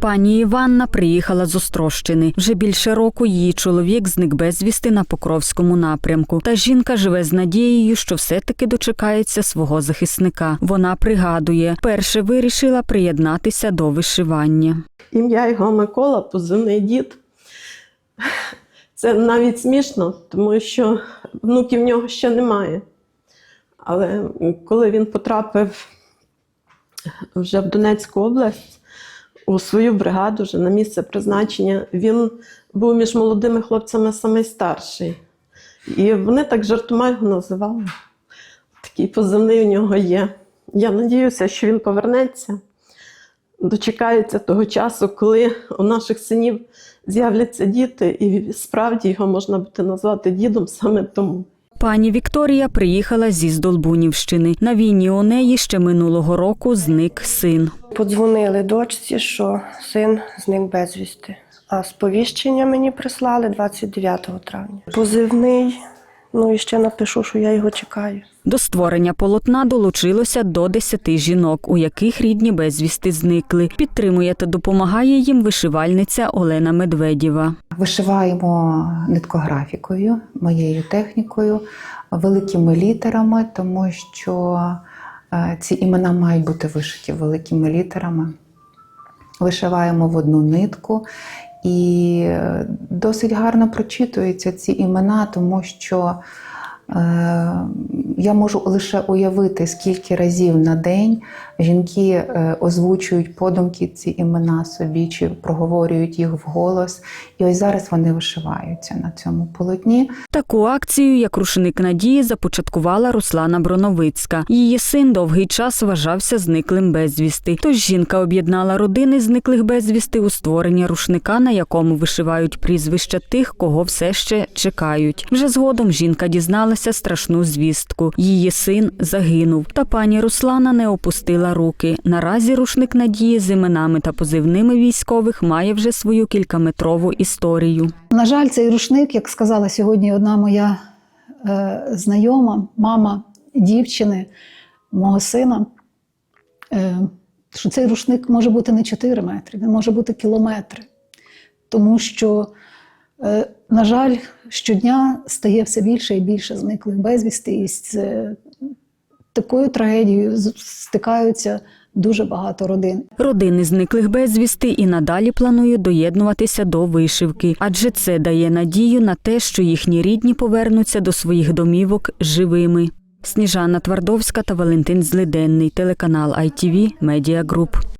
Пані Іванна приїхала з Острощини. Вже більше року її чоловік зник безвісти на Покровському напрямку. Та жінка живе з надією, що все-таки дочекається свого захисника. Вона пригадує, перше вирішила приєднатися до вишивання. Ім'я його Микола, позивний дід. Це навіть смішно, тому що внуків в нього ще немає. Але коли він потрапив вже в Донецьку область у свою бригаду, вже на місце призначення, він був між молодими хлопцями самий старший. І вони так жартома його називали. Такий позивний у нього є. Я надіюся, що він повернеться дочекається того часу, коли у наших синів з'являться діти, і справді його можна буде назвати дідом саме тому. Пані Вікторія приїхала зі Здолбунівщини. На війні у неї ще минулого року зник син. Подзвонили дочці, що син зник безвісти. А сповіщення мені прислали 29 травня. Позивний, ну і ще напишу, що я його чекаю. До створення полотна долучилося до десяти жінок, у яких рідні безвісти зникли. Підтримує та допомагає їм вишивальниця Олена Медведєва. Вишиваємо ниткографікою, моєю технікою, великими літерами, тому що е, ці імена мають бути вишиті великими літерами. Вишиваємо в одну нитку і досить гарно прочитуються ці імена, тому що е, я можу лише уявити, скільки разів на день жінки е, озвучують подумки ці імена собі чи проговорюють їх вголос. І ось зараз вони вишиваються на цьому полотні. Таку акцію, як рушник надії, започаткувала Руслана Броновицька. Її син довгий час вважався зниклим безвісти. Тож жінка об'єднала родини зниклих безвісти у створення рушника, на якому вишивають прізвища тих, кого все ще чекають. Вже згодом жінка дізналася страшну звістку. Її син загинув. Та пані Руслана не опустила руки. Наразі рушник надії з іменами та позивними військових має вже свою кількаметрову історію. На жаль, цей рушник, як сказала сьогодні одна моя е, знайома, мама дівчини, мого сина, е, що цей рушник може бути не 4 метри, він може бути кілометри. Тому що, на жаль, щодня стає все більше і більше зниклих безвісти, і з е, такою трагедією стикаються дуже багато родин. Родини зниклих безвісти і надалі планують доєднуватися до вишивки, адже це дає надію на те, що їхні рідні повернуться до своїх домівок живими. Сніжана Твардовська та Валентин Злиденний, телеканал ITV Media Group.